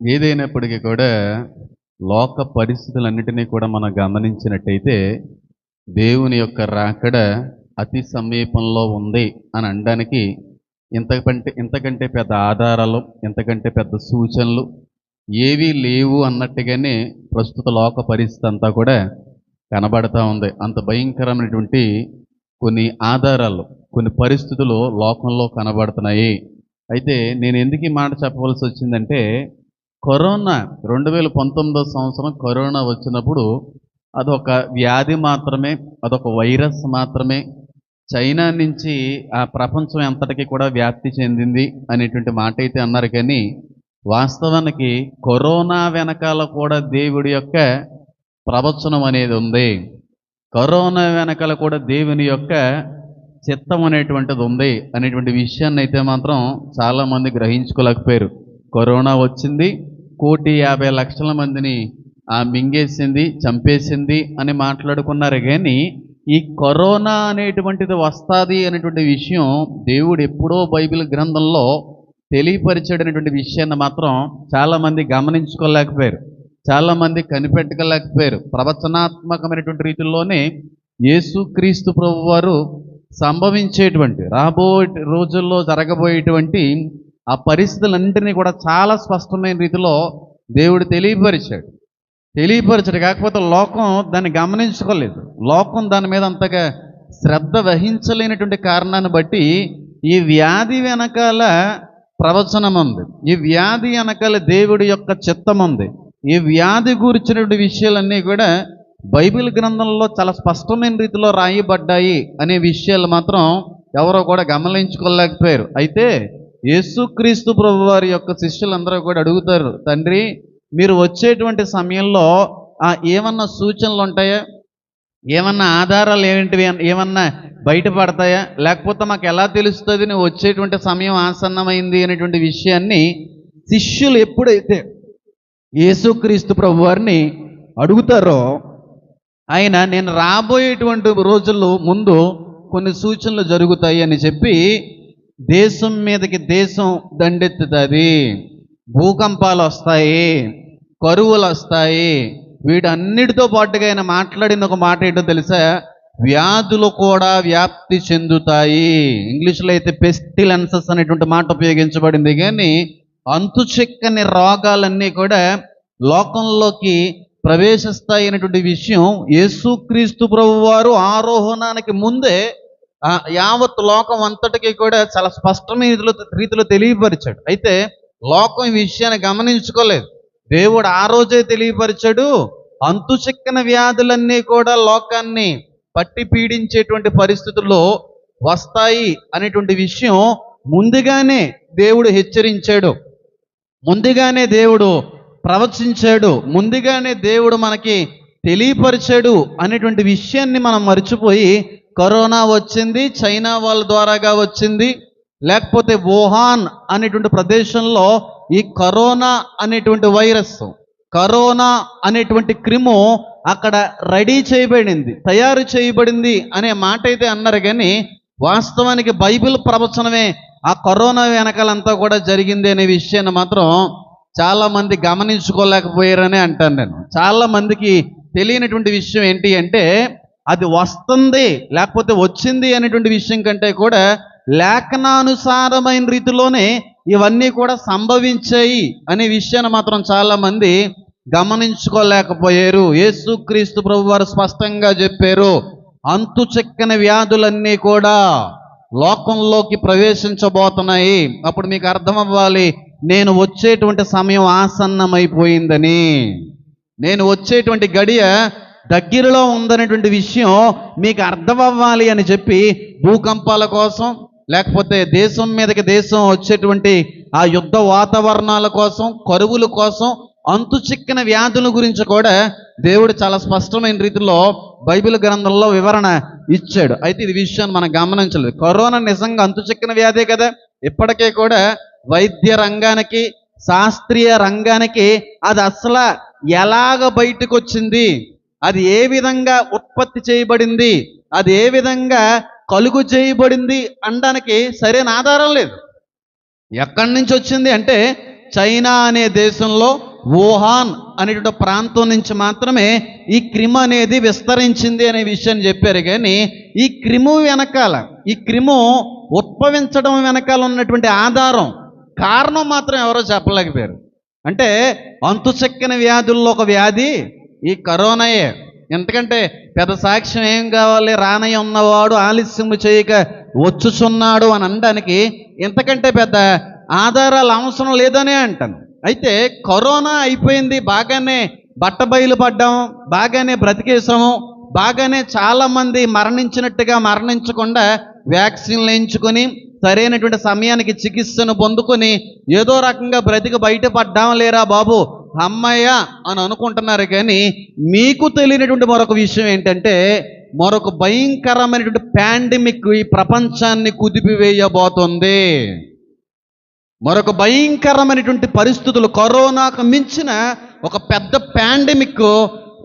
ఏదైనప్పటికీ కూడా లోక పరిస్థితులన్నిటినీ కూడా మనం గమనించినట్టయితే దేవుని యొక్క రాకడ అతి సమీపంలో ఉంది అని అనడానికి ఇంతకంటే ఇంతకంటే పెద్ద ఆధారాలు ఇంతకంటే పెద్ద సూచనలు ఏవీ లేవు అన్నట్టుగానే ప్రస్తుత లోక పరిస్థితి అంతా కూడా కనబడతా ఉంది. అంత భయంకరమైనటువంటి కొన్ని ఆధారాలు కొన్ని పరిస్థితులు లోకంలో కనబడుతున్నాయి. అయితే నేను ఎందుకు ఈ మాట చెప్పవలసి వచ్చిందంటే కరోనా రెండు వేల పంతొమ్మిదో సంవత్సరం కరోనా వచ్చినప్పుడు అదొక వ్యాధి మాత్రమే అదొక వైరస్ మాత్రమే. చైనా నుంచి ఆ ప్రపంచం అంతటికి కూడా వ్యాప్తి చెందింది అనేటువంటి మాట అయితే అన్నారు కానీ వాస్తవానికి కరోనా వెనకాల కూడా దేవుడి యొక్క ప్రవచనం అనేది ఉంది. కరోనా వెనకాల కూడా దేవుని యొక్క చిత్తం అనేటువంటిది ఉంది అనేటువంటి విషయాన్ని అయితే మాత్రం చాలామంది గ్రహించుకోలేకపోయారు. కరోనా వచ్చింది కోటి యాభై లక్షల మందిని ఆ మింగేసింది చంపేసింది అని మాట్లాడుకున్నారు. కానీ ఈ కరోనా అనేటువంటిది వస్తుంది అనేటువంటి విషయం దేవుడు ఎప్పుడో బైబిల్ గ్రంథంలో తెలియపరిచాడనేటువంటి విషయాన్ని మాత్రం చాలామంది గమనించుకోలేకపోయారు. చాలామంది కనిపెట్టగలేకపోయారు ప్రవచనాత్మకమైనటువంటి రీతిలోనే యేసుక్రీస్తు ప్రభు వారు సంభవించేటువంటి రాబోయే రోజుల్లో జరగబోయేటువంటి ఆ పరిస్థితులన్నింటినీ కూడా చాలా స్పష్టమైన రీతిలో దేవుడు తెలియపరిచాడు. తెలియపరచడు కాకపోతే లోకం దాన్ని గమనించుకోలేదు. లోకం దాని మీద అంతగా శ్రద్ధ వహించలేనటువంటి కారణాన్ని బట్టి ఈ వ్యాధి వెనకాల ప్రవచనం ఉంది ఈ వ్యాధి వెనకాల దేవుడి యొక్క చిత్తం ఉంది ఈ వ్యాధి గురించినటువంటి విషయాలన్నీ కూడా బైబిల్ గ్రంథంలో చాలా స్పష్టమైన రీతిలో రాయబడ్డాయి అనే విషయాలు మాత్రం ఎవరో కూడా గమనించుకోలేకపోయారు. అయితే యేసుక్రీస్తు ప్రభు వారి యొక్క శిష్యులందరూ కూడా అడుగుతారు తండ్రి మీరు వచ్చేటువంటి సమయంలో ఆ ఏమన్నా సూచనలు ఉంటాయా? ఏమన్నా ఆధారాలు ఏంటివి ఏమన్నా బయటపడతాయా? లేకపోతే మాకు ఎలా తెలుస్తుంది నువ్వు వచ్చేటువంటి సమయం ఆసన్నమైంది? అనేటువంటి విషయాన్ని శిష్యులు ఎప్పుడైతే యేసుక్రీస్తు ప్రభు వారిని అడుగుతారో ఆయన నేను రాబోయేటువంటి రోజుల్లో ముందు కొన్ని సూచనలు జరుగుతాయి అని చెప్పి దేశం మీదకి దేశం దండెత్తుతుంది. భూకంపాలు వస్తాయి కరువులు వస్తాయి. వీటన్నిటితో పాటుగా ఆయన మాట్లాడిన ఒక మాట ఏంటో తెలుసా? వ్యాధులు కూడా వ్యాప్తి చెందుతాయి. ఇంగ్లీష్లో అయితే పెస్టిలెన్సెస్ అనేటువంటి మాట ఉపయోగించబడింది. కానీ అంతు చిక్కని రోగాలన్నీ కూడా లోకంలోకి ప్రవేశిస్తాయి అనేటువంటి విషయం యేసుక్రీస్తు ప్రభువారు ఆరోహణానికి ముందే యావత్ లోకం అంతటికి కూడా చాలా స్పష్టమైన రీతిలో తెలియపరిచాడు. అయితే లోకం ఈ విషయాన్ని గమనించుకోలేదు. దేవుడు ఆ రోజే తెలియపరిచాడు. అంతు చిక్కన వ్యాధులన్నీ కూడా లోకాన్ని పట్టి పీడించేటువంటి పరిస్థితుల్లో వస్తాయి అనేటువంటి విషయం ముందుగానే దేవుడు హెచ్చరించాడు. ముందుగానే దేవుడు ప్రవచించాడు. ముందుగానే దేవుడు మనకి తెలియపరిచాడు అనేటువంటి విషయాన్ని మనం మర్చిపోయి కరోనా వచ్చింది చైనా వాళ్ళ ద్వారాగా వచ్చింది లేకపోతే వుహాన్ అనేటువంటి ప్రదేశంలో ఈ కరోనా అనేటువంటి వైరస్ కరోనా అనేటువంటి క్రిము అక్కడ రెడీ చేయబడింది తయారు చేయబడింది అనే మాట అయితే అన్నారు కానీ వాస్తవానికి బైబిల్ ప్రవచనమే ఆ కరోనా వెనకాలంతా కూడా జరిగింది అనే విషయాన్ని మాత్రం చాలామంది గమనించుకోలేకపోయారని అంటాను నేను. చాలామందికి తెలియనటువంటి విషయం ఏంటి అంటే అది వస్తుంది లేకపోతే వచ్చింది అనేటువంటి విషయం కంటే కూడా లేఖనానుసారమైన రీతిలోనే ఇవన్నీ కూడా సంభవించాయి అనే విషయాన్ని మాత్రం చాలామంది గమనించుకోలేకపోయారు. యేసుక్రీస్తు ప్రభు వారు స్పష్టంగా చెప్పారు అంతు చెక్కని వ్యాధులన్నీ కూడా లోకంలోకి ప్రవేశించబోతున్నాయి. అప్పుడు మీకు అర్థం అవ్వాలి నేను వచ్చేటువంటి సమయం ఆసన్నమైపోయిందని. నేను వచ్చేటువంటి గడియ దగ్గరలో ఉందనేటువంటి విషయం మీకు అర్థం అవ్వాలి అని చెప్పి భూకంపాల కోసం లేకపోతే దేశం మీదకి దేశం వచ్చేటువంటి ఆ యుద్ధ వాతావరణాల కోసం కరువుల కోసం అంతు చిక్కిన వ్యాధుల గురించి కూడా దేవుడు చాలా స్పష్టమైన రీతిలో బైబిల్ గ్రంథంలో వివరణ ఇచ్చాడు. అయితే ఇది విషయాన్ని మనం గమనించలేదు. కరోనా నిజంగా అంతు చిక్కిన వ్యాధే కదా? ఇప్పటికే కూడా వైద్య రంగానికి శాస్త్రీయ రంగానికి అది అసలు ఎలాగ బయటకు వచ్చింది అది ఏ విధంగా ఉత్పత్తి చేయబడింది? అది ఏ విధంగా కలుగు చేయబడింది అనడానికి సరైన ఆధారం లేదు. ఎక్కడి నుంచి వచ్చింది అంటే చైనా అనే దేశంలో వుహాన్ అనేటువంటి ప్రాంతం నుంచి మాత్రమే ఈ క్రిమ్ అనేది విస్తరించింది అనే విషయాన్ని చెప్పారు. కానీ ఈ క్రిము వెనకాల ఈ క్రిము ఉద్భవించడం వెనకాల ఉన్నటువంటి ఆధారం కారణం మాత్రం ఎవరో చెప్పలేకపోయారు. అంటే అంతుచక్కని వ్యాధుల్లో ఒక వ్యాధి ఈ కరోనాయే. ఎందుకంటే పెద్ద సాక్ష్యం ఏం కావాలి? రానయ్య ఉన్నవాడు ఆలస్యము చేయక వచ్చుచున్నాడు అని అనడానికి ఇంతకంటే పెద్ద ఆధారాలు అవసరం లేదనే అంటాను. అయితే కరోనా అయిపోయింది బాగానే బట్టబయలు పడ్డాం బాగానే బ్రతికేసాము బాగానే చాలామంది మరణించినట్టుగా మరణించకుండా వ్యాక్సిన్లు వేయించుకొని సరైనటువంటి సమయానికి చికిత్సను పొందుకొని ఏదో రకంగా బ్రతికి బయటపడ్డాం లేరా బాబు? అమ్మయ్య అని అనుకుంటున్నారు కానీ మీకు తెలియనటువంటి మరొక విషయం ఏంటంటే మరొక భయంకరమైనటువంటి పాండమిక్ ఈ ప్రపంచాన్ని కుదిపివేయబోతుంది. మరొక భయంకరమైనటువంటి పరిస్థితులు కరోనాకు మించిన ఒక పెద్ద పాండమిక్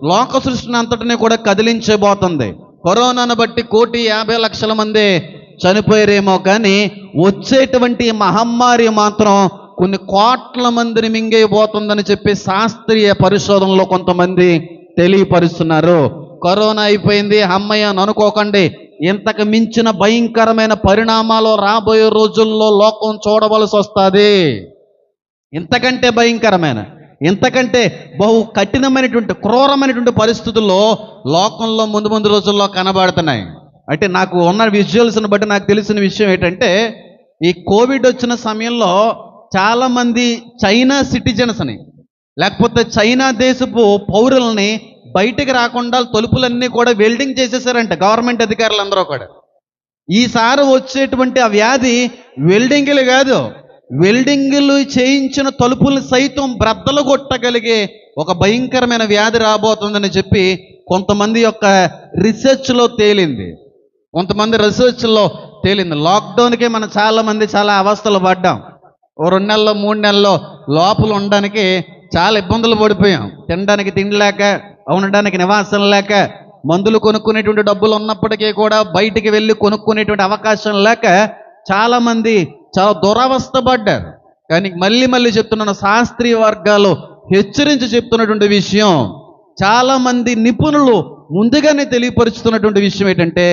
లోక సృష్టిని అంతటిని కూడా కదిలించబోతుంది. కరోనాను బట్టి కోటి యాభై లక్షల మంది చనిపోయారేమో కానీ వచ్చేటువంటి మహమ్మారి మాత్రం కొన్ని కోట్ల మందిని మింగైపోతుందని చెప్పి శాస్త్రీయ పరిశోధనలో కొంతమంది తెలియపరుస్తున్నారు. కరోనా అయిపోయింది అమ్మయ్య అని అనుకోకండి. ఇంతకు మించిన భయంకరమైన పరిణామాలు రాబోయే రోజుల్లో లోకం చూడవలసి వస్తుంది ఇంతకంటే భయంకరమైన ఇంతకంటే బహు కఠినమైనటువంటి క్రూరమైనటువంటి పరిస్థితుల్లో లోకంలో ముందు ముందు రోజుల్లో కనబడుతున్నాయి. అంటే నాకు ఉన్న విజువల్స్ని బట్టి నాకు తెలిసిన విషయం ఏంటంటే ఈ కోవిడ్ వచ్చిన సమయంలో చాలామంది చైనా సిటిజన్స్ని లేకపోతే చైనా దేశపు పౌరుల్ని బయటికి రాకుండా తలుపులన్నీ కూడా వెల్డింగ్ చేసేసారంట గవర్నమెంట్ అధికారులందరూ కూడా. ఈసారి వచ్చేటువంటి ఆ వ్యాధి వెల్డింగ్లు కాదు. వెల్డింగ్లు చేయించిన తలుపులు సైతం బ్రద్దలు కొట్టగలిగే ఒక భయంకరమైన వ్యాధి రాబోతుందని చెప్పి కొంతమంది యొక్క రీసెర్చ్లో తేలింది. కొంతమంది రీసెర్చ్లో తేలింది. లాక్డౌన్కే మనం చాలామంది చాలా అవస్థలు పడ్డాం. ఓ రెండు నెలల్లో మూడు నెలల్లో లోపల ఉండడానికి చాలా ఇబ్బందులు పడిపోయాం. తినడానికి తిండి లేక ఉండడానికి నివాసం లేక మందులు కొనుక్కునేటువంటి డబ్బులు ఉన్నప్పటికీ కూడా బయటికి వెళ్ళి కొనుక్కునేటువంటి అవకాశం లేక చాలామంది చాలా దురవస్థ పడ్డారు కానీ మళ్ళీ మళ్ళీ చెప్తున్నాను శాస్త్రీయ వర్గాలు హెచ్చరించి చెప్తున్నటువంటి విషయం చాలామంది నిపుణులు ముందుగానే తెలియపరుచుతున్నటువంటి విషయం ఏంటంటే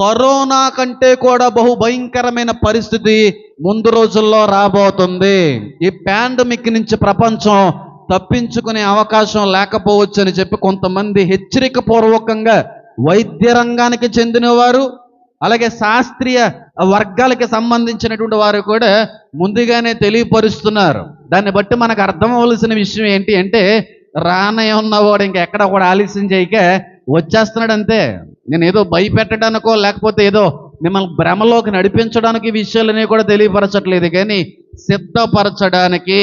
కరోనా కంటే కూడా బహు భయంకరమైన పరిస్థితి ముందు రోజుల్లో రాబోతుంది. ఈ పాండమిక్ నుంచి ప్రపంచం తప్పించుకునే అవకాశం లేకపోవచ్చు అని చెప్పి కొంతమంది హెచ్చరిక పూర్వకంగా వైద్య రంగానికి చెందినవారు అలాగే శాస్త్రీయ వర్గాలకి సంబంధించినటువంటి వారు కూడా ముందుగానే తెలియపరుస్తున్నారు. దాన్ని బట్టి మనకు అర్థం విషయం ఏంటి అంటే రానయ్య ఉన్నవాడు ఇంకెక్కడ కూడా ఆలస్యం చేయక వచ్చేస్తున్నాడు అంతే నేను ఏదో భయపెట్టడానికో లేకపోతే ఏదో మిమ్మల్ని భ్రమలోకి నడిపించడానికి విషయాలని కూడా తెలియపరచట్లేదు. కానీ సిద్ధపరచడానికి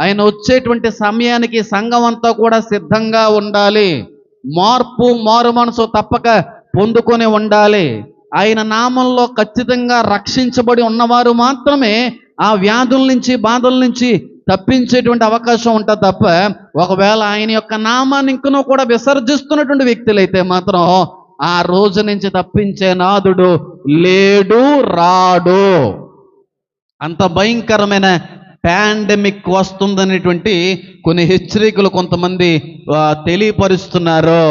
ఆయన వచ్చేటువంటి సమయానికి సంఘం అంతా కూడా సిద్ధంగా ఉండాలి. మార్పు మారు మనసు తప్పక పొందుకొని ఉండాలి. ఆయన నామంలో ఖచ్చితంగా రక్షించబడి ఉన్నవారు మాత్రమే ఆ వ్యాధుల నుంచి బాధల నుంచి తప్పించేటువంటి అవకాశం ఉంటుంది తప్ప ఒకవేళ ఆయన యొక్క నామాన్ని ఇంకనూ కూడా విసర్జిస్తున్నటువంటి వ్యక్తులైతే మాత్రం ఆ రోజు నుంచి తప్పించే నాదుడు లేడు రాడు. అంత భయంకరమైన పాండమిక్ వస్తుందనేటువంటి కొన్ని హెచ్చరికలు కొంతమంది తెలియపరుస్తున్నారు.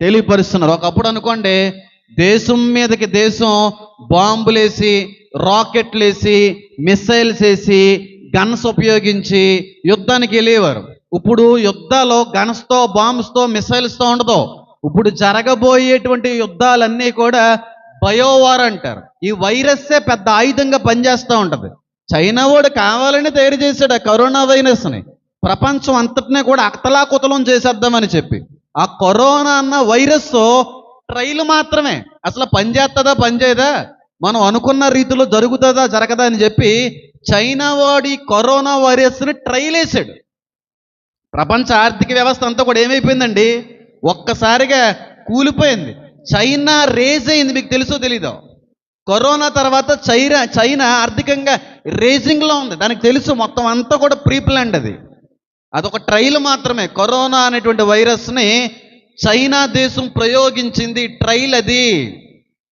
తెలియపరుస్తున్నారు. ఒకప్పుడు అనుకోండి దేశం మీదకి దేశం బాంబులేసి రాకెట్లేసి మిస్సైల్స్ వేసి గన్స్ ఉపయోగించి యుద్ధానికి వెళ్ళేవారు. ఇప్పుడు యుద్ధాలు గన్స్తో బాంబ్స్తో మిసైల్స్తో ఉండదు. ఇప్పుడు జరగబోయేటువంటి యుద్ధాలన్నీ కూడా బయోవార్ అంటారు. ఈ వైరస్సే పెద్ద ఆయుధంగా పనిచేస్తూ ఉంటుంది. చైనా వాడు కావాలని తయారు చేశాడు ఆ కరోనా వైరస్ని. ప్రపంచం అంతటినే కూడా అక్తలాకుతలం చేసేద్దామని చెప్పి. ఆ కరోనా అన్న వైరస్ ట్రైల్ మాత్రమే. అసలు పనిచేస్తుందా పనిచేయదా మనం అనుకున్న రీతిలో జరుగుతుందా జరగదా అని చెప్పి చైనా వాడి కరోనా వైరస్ని ట్రైల్ వేసాడు. ప్రపంచ ఆర్థిక వ్యవస్థ అంతా కూడా ఏమైపోయిందండి? ఒక్కసారిగా కూలిపోయింది. చైనా రేజ్ అయింది మీకు తెలుసో తెలీదో? కరోనా తర్వాత చైనా చైనా ఆర్థికంగా రేజింగ్లో ఉంది. దానికి తెలుసు మొత్తం అంతా కూడా ప్రీప్లాండ్ అది. అదొక ట్రైల్ మాత్రమే. కరోనా అనేటువంటి వైరస్ని చైనా దేశం ప్రయోగించింది ట్రైల్ అది.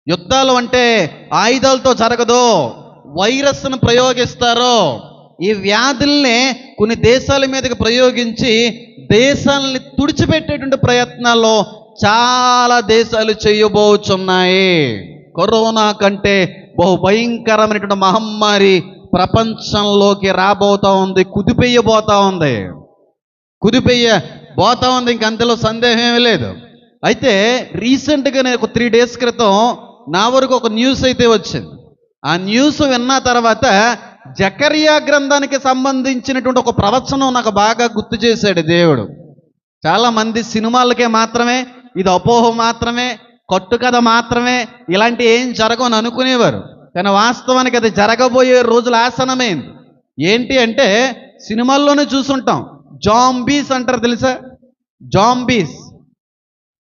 యుద్ధాలు అంటే ఆయుధాలతో జరగదు. వైరస్ను ప్రయోగిస్తారు. ఈ వ్యాధుల్నే కొన్ని దేశాల మీదకి ప్రయోగించి దేశాలని తుడిచిపెట్టేటువంటి ప్రయత్నాల్లో చాలా దేశాలు చేయబోచున్నాయి. కరోనా కంటే బహు భయంకరమైనటువంటి మహమ్మారి ప్రపంచంలోకి రాబోతా ఉంది కుదిపెయ్యబోతా ఉంది. కుదిపెయ్య పోతా ఉంది ఇంక అంతలో సందేహం ఏమీ లేదు. అయితే రీసెంట్గా నేను ఒక త్రీ డేస్ క్రితం నా వరకు ఒక న్యూస్ అయితే వచ్చింది. ఆ న్యూస్ విన్న తర్వాత జకరియా గ్రంథానికి సంబంధించినటువంటి ఒక ప్రవచనం నాకు బాగా గుర్తు చేశాడు దేవుడు. చాలామంది సినిమాలకే మాత్రమే ఇది అపోహ మాత్రమే కట్టుకథ మాత్రమే ఇలాంటి ఏం జరగని అనుకునేవారు. కానీ వాస్తవానికి అది జరగబోయే రోజులు ఆసనమైంది. ఏంటి అంటే సినిమాల్లోనే చూసుంటాం. జాంబీస్ అంటారు తెలుసా? జాంబీస్.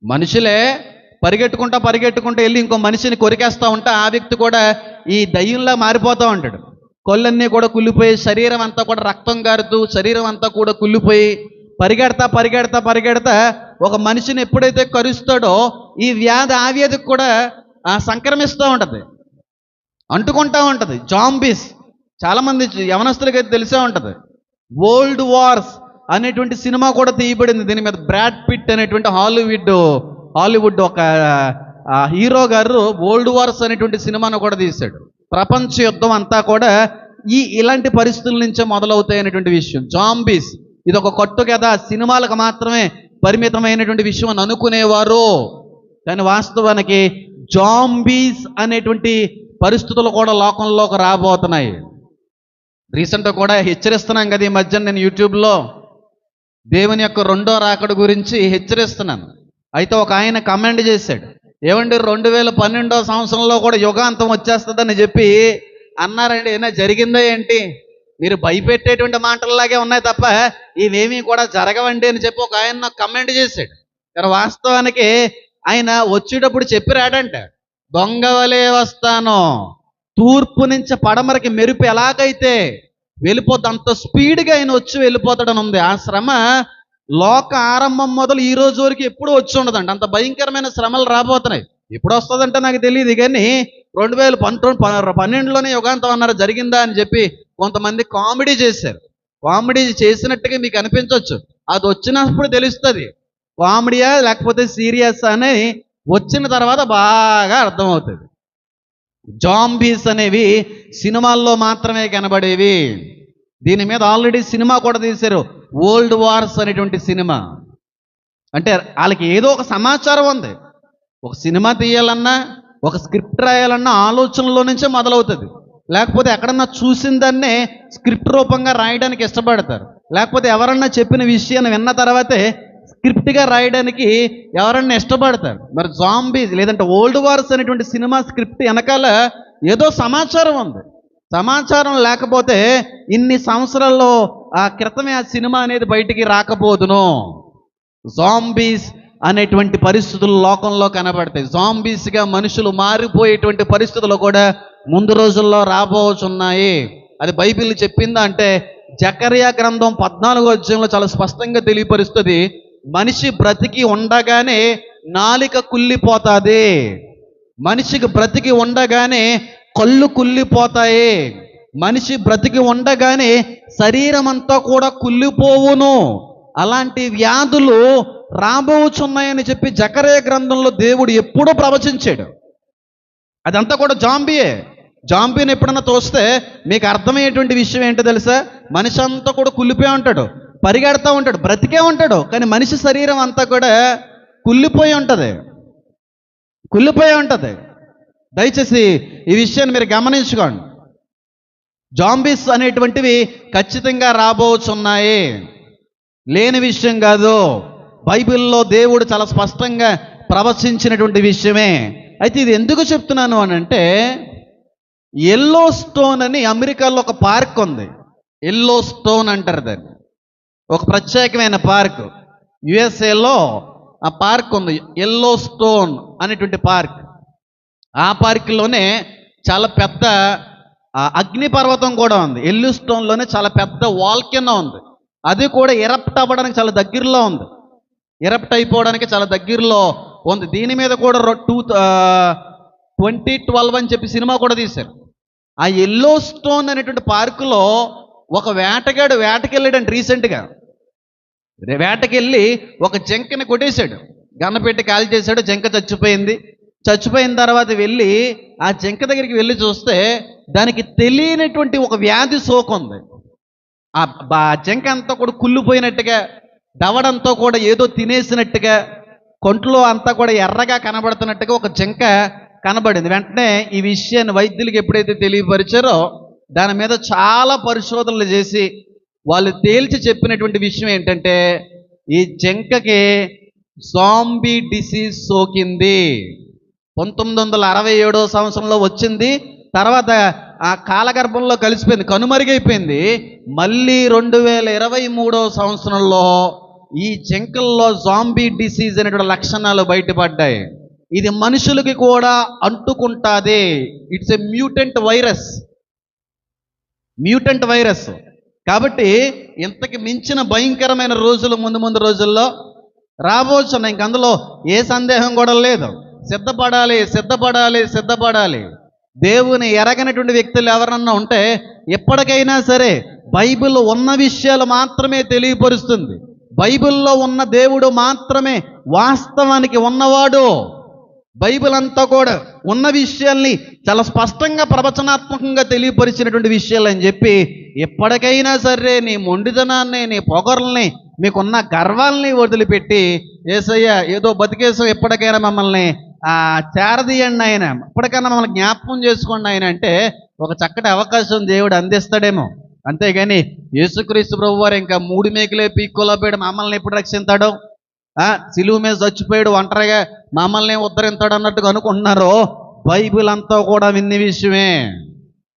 మనుషులే పరిగెట్టుకుంటా పరిగెట్టుకుంటా వెళ్ళి ఇంకో మనిషిని కొరికేస్తూ ఉంటే ఆ వ్యక్తి కూడా ఈ దయ్యంలా మారిపోతూ ఉంటాడు. కొళ్ళన్నీ కూడా కుళ్ళిపోయి శరీరం అంతా కూడా రక్తం గారుతూ శరీరం అంతా కూడా కుళ్ళిపోయి పరిగెడతా పరిగెడతా పరిగెడతా ఒక మనిషిని ఎప్పుడైతే కరుస్తాడో ఈ వ్యాధి ఆ వ్యాధికి కూడా ఆ, సంక్రమిస్తూ ఉంటుంది. అంటుకుంటా ఉంటుంది. జాంబీస్. చాలామంది యవనస్తులకి అయితే తెలిసే ఉంటుంది. World wars. అనేటువంటి సినిమా కూడా తీయబడింది. దీని మీద బ్రాడ్ పిట్ అనేటువంటి హాలీవుడ్ హాలీవుడ్ ఒక హీరో గారు ఓల్డ్ వార్స్ అనేటువంటి సినిమాను కూడా తీశాడు. ప్రపంచ యుద్ధం అంతా కూడా ఈ ఇలాంటి పరిస్థితుల నుంచే మొదలవుతాయి అనేటువంటి విషయం. జాంబీస్ ఇది ఒక కొట్టు కదా సినిమాలకు మాత్రమే పరిమితమైనటువంటి విషయం అని అనుకునేవారు. కానీ వాస్తవానికి జాంబీస్ అనేటువంటి పరిస్థితులు కూడా లోకంలోకి రాబోతున్నాయి. రీసెంట్గా కూడా హెచ్చరిస్తున్నాం కదా ఈ మధ్య నేను యూట్యూబ్లో. దేవుని యొక్క రెండో రాకడ గురించి హెచ్చరిస్తున్నాను. అయితే ఒక ఆయన కమెంట్ చేశాడు. ఏమండి రెండు వేల పన్నెండో సంవత్సరంలో కూడా యుగాంతం వచ్చేస్తుందని చెప్పి అన్నారండి ఏమైనా జరిగిందా ఏంటి? మీరు భయపెట్టేటువంటి మాటల్లాగే ఉన్నాయి తప్ప ఇవేమీ కూడా జరగవండి అని చెప్పి ఒక ఆయన నాకు కమెంట్ చేశాడు. కానీ వాస్తవానికి ఆయన వచ్చేటప్పుడు చెప్పి రాడంట దొంగ వలే వస్తాను. తూర్పు నుంచి పడమరకి మెరుపు ఎలాగైతే వెళ్ళిపోద్ది అంత స్పీడ్గా ఆయన వచ్చి వెళ్ళిపోతాడని ఉంది. ఆ శ్రమ లోక ఆరంభం మొదలు ఈ రోజు వరకు ఎప్పుడు వచ్చి ఉండదండి అంత భయంకరమైన శ్రమలు రాబోతున్నాయి. ఎప్పుడు వస్తుందంటే నాకు తెలియదు కానీ రెండు వేల పంతొమ్మిది ప- పన్నెండులోనే యుగాంతం అన్నారు జరిగిందా అని చెప్పి కొంతమంది కామెడీ చేశారు. కామెడీ చేసినట్టుగా మీకు అనిపించవచ్చు. అది వచ్చినప్పుడు తెలుస్తుంది. కామెడీయా లేకపోతే సీరియస్ అని వచ్చిన తర్వాత బాగా అర్థమవుతుంది. జాంబీస్ అనేవి సినిమాల్లో మాత్రమే కనబడేవి. దీని మీద ఆల్రెడీ సినిమా కూడా తీశారు. వరల్డ్ వార్స్ అనేటువంటి సినిమా. అంటే వాళ్ళకి ఏదో ఒక సమాచారం ఉంది. ఒక సినిమా తీయాలన్నా ఒక స్క్రిప్ట్ రాయాలన్నా ఆలోచనలో నుంచే మొదలవుతుంది. లేకపోతే ఎక్కడన్నా చూసిన దాన్నే స్క్రిప్ట్ రూపంగా రాయడానికి ఇష్టపడతారు. లేకపోతే ఎవరన్నా చెప్పిన విషయాన్ని విన్న తర్వాతే స్క్రిప్ట్గా రాయడానికి ఎవరన్నా ఇష్టపడతారు. మరి జాంబీస్ లేదంటే ఓల్డ్ వార్స్ అనేటువంటి సినిమా స్క్రిప్ట్ వెనకాల ఏదో సమాచారం ఉంది. సమాచారం లేకపోతే ఇన్ని సంవత్సరాల్లో ఆ క్రితమే ఆ సినిమా అనేది బయటికి రాకపోదును. జాంబీస్ అనేటువంటి పరిస్థితులు లోకంలో కనబడతాయి. జాంబీస్గా మనుషులు మారిపోయేటువంటి పరిస్థితులు కూడా ముందు రోజుల్లో రాబోచున్నాయి. అది బైబిల్ చెప్పిందా అంటే జకరియా గ్రంథం పద్నాలుగో అధ్యాయంలో చాలా స్పష్టంగా తెలియపరుస్తుంది. మనిషి బ్రతికి ఉండగానే నాలిక కుళ్ళిపోతాది. మనిషికి బ్రతికి ఉండగానే కళ్ళు కుళ్ళిపోతాయి. మనిషి బ్రతికి ఉండగానే శరీరం అంతా కూడా కుళ్ళిపోవును. అలాంటి వ్యాధులు రాబోచున్నాయని చెప్పి జకరే గ్రంథంలో దేవుడు ఎప్పుడూ ప్రవచించాడు. అదంతా కూడా జాంబియే. జాంబీని ఎప్పుడన్నా తోస్తే మీకు అర్థమయ్యేటువంటి విషయం ఏంటో తెలుసా? మనిషి అంతా కూడా కుళ్ళిపోయి ఉంటాడు. పరిగెడతా ఉంటాడు బ్రతికే ఉంటాడు కానీ మనిషి శరీరం అంతా కూడా కుళ్ళిపోయి ఉంటుంది. కుళ్ళిపోయి ఉంటుంది. దయచేసి ఈ విషయాన్ని మీరు గమనించుకోండి. జాంబీస్ అనేటువంటివి ఖచ్చితంగా రాబోచున్నాయి. లేని విషయం కాదు. బైబిల్లో దేవుడు చాలా స్పష్టంగా ప్రవచించినటువంటి విషయమే. అయితే ఇది ఎందుకు చెప్తున్నాను అని అంటే ఎల్లో స్టోన్ అని అమెరికాలో ఒక పార్క్ ఉంది. ఎల్లో స్టోన్ అంటారు దాన్ని. ఒక ప్రత్యేకమైన పార్క్. యుఎస్ఏలో ఆ పార్క్ ఉంది ఎల్లో స్టోన్ అనేటువంటి పార్క్. ఆ పార్క్లోనే చాలా పెద్ద అగ్నిపర్వతం కూడా ఉంది. ఎల్లు స్టోన్లోనే చాలా పెద్ద వాల్కెనో ఉంది. అది కూడా ఎరప్ట్ అవ్వడానికి చాలా దగ్గరలో ఉంది. ఎరప్ట్ అయిపోవడానికి చాలా దగ్గరలో ఉంది. దీని మీద కూడా టూ ట్వంటీ ట్వెల్వ్ అని చెప్పి సినిమా కూడా తీశారు. ఆ ఎల్లో స్టోన్ అనేటువంటి పార్కులో ఒక వేటగాడు వేటకెళ్ళాడండి రీసెంట్గా. వేటకెళ్ళి ఒక జింకని కొట్టేశాడు. గన్నపెట్టి కాల్ చేశాడు జింక చచ్చిపోయింది. చచ్చిపోయిన తర్వాత వెళ్ళి ఆ జింక దగ్గరికి వెళ్ళి చూస్తే దానికి తెలియనటువంటి ఒక వ్యాధి సోకుంది. ఆ జంక ఆ అంతా కూడా కుళ్ళిపోయినట్టుగా దవడంతో కూడా ఏదో తినేసినట్టుగా కొంట్లో అంతా కూడా ఎర్రగా కనబడుతున్నట్టుగా ఒక జింక కనబడింది. వెంటనే ఈ విషయాన్ని వైద్యులకు ఎప్పుడైతే తెలియపరిచారో దాని మీద చాలా పరిశోధనలు చేసి వాళ్ళు తేల్చి చెప్పినటువంటి విషయం ఏంటంటే ఈ జంకకి సాంబీ డిసీజ్ సోకింది. పంతొమ్మిది వందల అరవై ఏడో సంవత్సరంలో వచ్చింది. తర్వాత ఆ కాలగర్భంలో కలిసిపోయింది కనుమరుగైపోయింది. మళ్ళీ రెండు వేల ఇరవై మూడో సంవత్సరంలో ఈ జంకల్లో జాంబీ డిసీజ్ అనేటువంటి లక్షణాలు బయటపడ్డాయి. ఇది మనుషులకి కూడా అంటుకుంటాది. It's a mutant virus mutant virus కాబట్టి ఇంతకి మించిన భయంకరమైన రోజులు ముందు ముందు రోజుల్లో రాబోచున్నాయి ఇంక అందులో ఏ సందేహం కూడా లేదు. సిద్ధపడాలి సిద్ధపడాలి సిద్ధపడాలి. దేవుని ఎరగనటువంటి వ్యక్తులు ఎవరన్నా ఉంటే ఎప్పటికైనా సరే బైబిల్ ఉన్న విషయాలు మాత్రమే తెలియపరుస్తుంది. బైబిల్లో ఉన్న దేవుడు మాత్రమే వాస్తవానికి ఉన్నవాడు. బైబిల్ అంతా కూడా ఉన్న విషయాల్ని చాలా స్పష్టంగా ప్రవచనాత్మకంగా తెలియపరిచినటువంటి విషయాలు అని చెప్పి ఎప్పటికైనా సరే నీ మొండితనాన్ని నీ పొగర్లని మీకున్న గర్వాల్ని వదిలిపెట్టి ఏసయ్య ఏదో బతికేసం ఎప్పటికైనా మమ్మల్ని చేరదీయండి ఆయన. ఎప్పటికైనా మమ్మల్ని జ్ఞాపకం చేసుకోండి ఆయన అంటే ఒక చక్కటి అవకాశం దేవుడు అందిస్తాడేమో. అంతేగాని యేసుక్రీస్తు ప్రభు వారు ఇంకా మూడు మేకలే పీక్కోలో మమ్మల్ని ఎప్పుడు రక్షిస్తాడో సిలువు మీద చచ్చిపోయాడు ఒంటరిగా మమ్మల్ని ఉద్ధరిస్తాడు అన్నట్టుగా అనుకుంటున్నారో? బైబిల్ అంతా కూడా విన్ని విషయమే.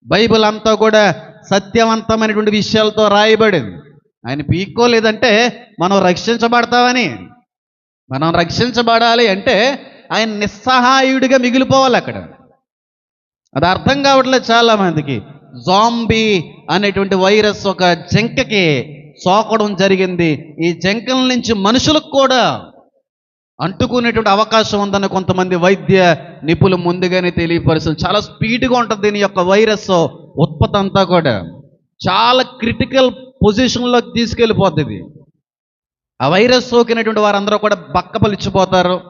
బైబిల్ అంతా కూడా సత్యవంతమైనటువంటి విషయాలతో రాయబడింది. ఆయన పీక్కోలేదంటే మనం రక్షించబడతామని. మనం రక్షించబడాలి అంటే ఆయన నిస్సహాయుడిగా మిగిలిపోవాలి అక్కడ. అది అర్థం కావట్లేదు చాలామందికి. జాంబీ అనేటువంటి వైరస్ ఒక జింకకి సోకడం జరిగింది. ఈ జంకల నుంచి మనుషులకు కూడా అంటుకునేటువంటి అవకాశం ఉందని కొంతమంది వైద్య నిపుణులు ముందుగానే తెలియపరుస్తుంది చాలా స్పీడ్గా ఉంటుంది దీని యొక్క వైరస్ ఉత్పత్తి అంతా కూడా. చాలా క్రిటికల్ పొజిషన్లోకి తీసుకెళ్ళిపోతుంది ఆ వైరస్ సోకినటువంటి వారందరూ కూడా బక్కపలిచిపోతారు.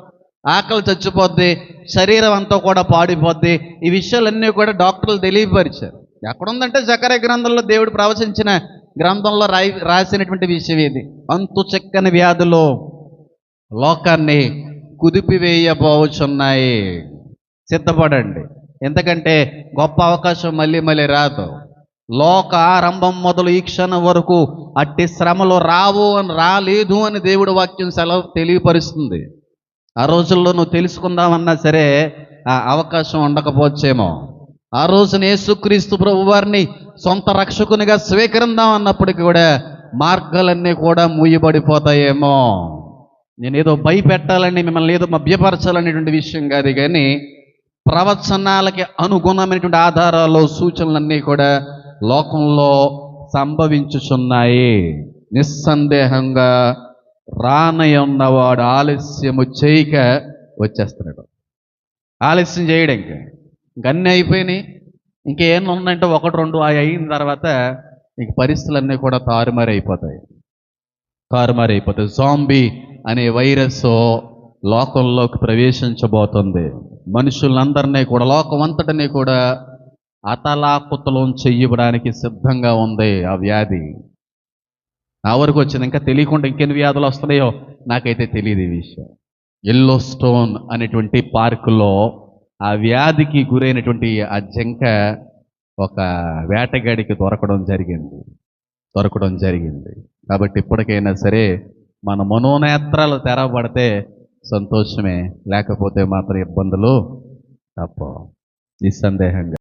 ఆకలి చచ్చిపోద్ది శరీరం అంతా కూడా పాడిపోద్ది. ఈ విషయాలన్నీ కూడా డాక్టర్లు తెలియపరిచారు. ఎక్కడుందంటే జకర గ్రంథంలో దేవుడు ప్రవచించిన గ్రంథంలో రాయి రాసినటువంటి విషయం ఇది. అంతు చెక్కని వ్యాధులు లోకాన్ని కుదిపివేయబోచున్నాయి. సిద్ధపడండి. ఎందుకంటే గొప్ప అవకాశం మళ్ళీ మళ్ళీ రాదు. లోక ఆరంభం మొదలు ఈ క్షణం వరకు అట్టి శ్రమలు రావు అని రాలేదు అని దేవుడు వాక్యం సెలవు తెలియపరుస్తుంది. ఆ రోజుల్లో నువ్వు తెలుసుకుందామన్నా సరే ఆ అవకాశం ఉండకపోవచ్చేమో. ఆ రోజున యేసుక్రీస్తు ప్రభు వారిని సొంత రక్షకునిగా స్వీకరిందాం అన్నప్పటికీ కూడా మార్గాలన్నీ కూడా మూయబడిపోతాయేమో. నేను ఏదో భయపెట్టాలని మిమ్మల్ని ఏదో మభ్యపరచాలనేటువంటి విషయం కాదు కానీ ప్రవచనాలకి అనుగుణమైనటువంటి ఆధారాలు సూచనలన్నీ కూడా లోకంలో సంభవించుచున్నాయి. నిస్సందేహంగా రానయ్య ఉన్నవాడు ఆలస్యము చేయక వచ్చేస్తున్నాడు. ఆలస్యం చేయడం ఇంకా. ఇంక అయిపోయినాయి. ఇంకేం ఉందంటే ఒకటి రెండు అవి అయిన తర్వాత ఇంక పరిస్థితులన్నీ కూడా తారుమారు అయిపోతాయి. తారుమారు అయిపోతాయి. జాంబీ అనే వైరస్ లోకంలోకి ప్రవేశించబోతుంది. మనుషులందరినీ కూడా లోకం అంతటినీ కూడా అతలాకుతలం చెయ్యడానికి సిద్ధంగా ఉంది ఆ వ్యాధి. నా వరకు వచ్చింది. ఇంకా తెలియకుండా ఇంకెన్ని వ్యాధులు వస్తున్నాయో నాకైతే తెలియదు ఈ విషయం. ఎల్లో స్టోన్ అనేటువంటి పార్కులో ఆ వ్యాధికి గురైనటువంటి ఆ జింక ఒక వేటగాడికి దొరకడం జరిగింది. దొరకడం జరిగింది. కాబట్టి ఇప్పటికైనా సరే మన మనోనేత్రాలు తెరవబడితే సంతోషమే. లేకపోతే మాత్రం ఇబ్బందులు తప్ప నిస్సందేహంగా.